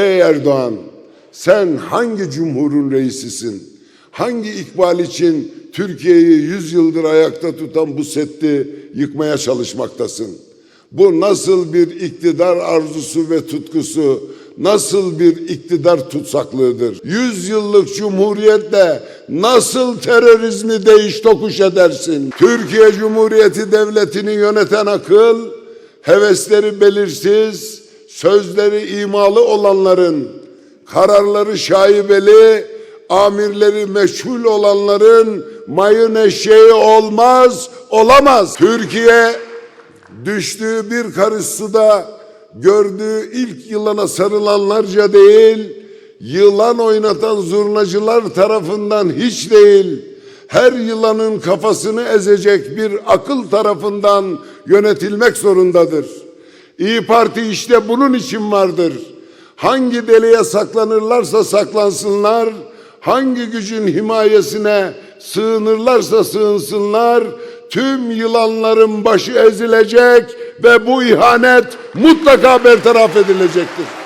Ey Erdoğan, sen hangi cumhurun reisisin? Hangi ikbal için Türkiye'yi yüz yıldır ayakta tutan bu setti yıkmaya çalışmaktasın? Bu nasıl bir iktidar arzusu ve tutkusu, nasıl bir iktidar tutsaklığıdır? Yüz yıllık cumhuriyetle nasıl terörizmi değiş tokuş edersin? Türkiye Cumhuriyeti Devleti'ni yöneten akıl, hevesleri belirsiz, sözleri imalı olanların, kararları şaibeli, amirleri meçhul olanların mayın eşeği olmaz, olamaz. Türkiye düştüğü bir karış suda gördüğü ilk yılana sarılanlarca değil, yılan oynatan zurnacılar tarafından hiç değil, her yılanın kafasını ezecek bir akıl tarafından yönetilmek zorundadır. İyi Parti işte bunun için vardır. Hangi deliğe saklanırlarsa saklansınlar, hangi gücün himayesine sığınırlarsa sığınsınlar, tüm yılanların başı ezilecek ve bu ihanet mutlaka bertaraf edilecektir.